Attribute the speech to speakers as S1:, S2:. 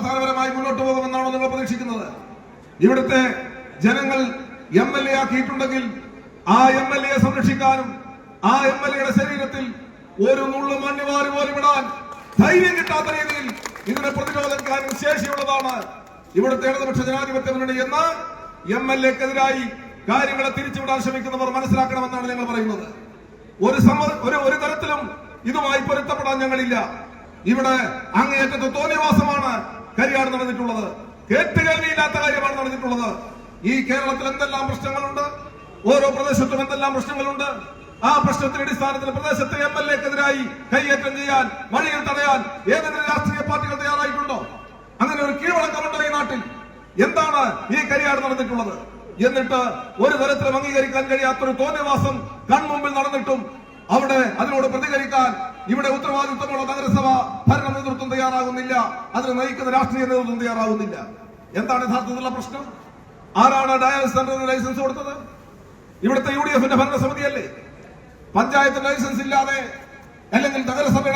S1: സമാധാനപരമായി മുന്നോട്ട് പോകുമെന്നാണോ നിങ്ങൾ പ്രതീക്ഷിക്കുന്നത്? ഇവിടുത്തെ ജനങ്ങൾ എം എൽ എ ആക്കിയിട്ടുണ്ടെങ്കിൽ ആ എം എൽ എ സംരക്ഷിക്കാനും ആ എം എൽ എയുടെ ശരീരത്തിൽ ഒരു നുള്ളു മഞ്ഞുമാറി പോലും ഇടാൻ ധൈര്യം കിട്ടാത്ത രീതിയിൽ ഇതിനെ പ്രതിരോധിക്കാനും ശേഷിയുള്ളതാണ് ഇവിടുത്തെ ഇടതുപക്ഷ ജനാധിപത്യ മുന്നണി എന്ന് എം എൽ എക്കെതിരായി കാര്യങ്ങളെ തിരിച്ചുവിടാൻ ശ്രമിക്കുന്നവർ മനസ്സിലാക്കണമെന്നാണ് ഞങ്ങൾ പറയുന്നത്. ഒരു സമ ഒരു ഒരു തരത്തിലും ഇതുമായി പൊരുത്തപ്പെടാൻ ഞങ്ങളില്ല. ഇവിടെ അങ്ങേയറ്റത്തെ തോന്നിവാസമാണ് കരിയാട് നടന്നിട്ടുള്ളത് കേട്ടുകേൾവിയില്ലാത്ത കാര്യമാണ് നടന്നിട്ടുള്ളത് ഈ കേരളത്തിൽ എന്തെല്ലാം പ്രശ്നങ്ങളുണ്ട്? ഓരോ പ്രദേശത്തും എന്തെല്ലാം പ്രശ്നങ്ങളുണ്ട്? ആ പ്രശ്നത്തിന്റെ അടിസ്ഥാനത്തിൽ പ്രദേശത്തെ എം എൽ എക്കെതിരായി കൈയേറ്റം ചെയ്യാൻ വഴിയിൽ തടയാൻ ഏതെങ്കിലും രാഷ്ട്രീയ പാർട്ടികൾ തയ്യാറായിട്ടുണ്ടോ? അങ്ങനെ ഒരു കീഴ്വഴക്കമുണ്ടോ ഈ നാട്ടിൽ? എന്താണ് ഈ കരിയാട് നടന്നിട്ടുള്ളത് എന്നിട്ട് ഒരു തരത്തിലും അംഗീകരിക്കാൻ കഴിയാത്തൊരു തോന്നിവാസം കൺമുമ്പിൽ നടന്നിട്ടും അവിടെ അതിനോട് പ്രതികരിക്കാൻ ഇവിടെ ഉത്തരവാദിത്വമുള്ള നഗരസഭ ഭരണ നേതൃത്വം തയ്യാറാകുന്നില്ല. അതിന് നയിക്കുന്ന രാഷ്ട്രീയ നേതൃത്വം തയ്യാറാകുന്നില്ല. എന്താണ് യഥാർത്ഥത്തിലുള്ള പ്രശ്നം? ആരാണ് ഡയാലിസ് സെന്ററിന് ലൈസൻസ് കൊടുത്തത്? ഇവിടുത്തെ യു ഡി എഫിന്റെ ഭരണസമിതിയല്ലേ? പഞ്ചായത്തിന് ലൈസൻസ് ഇല്ലാതെ അല്ലെങ്കിൽ നഗരസഭയുടെ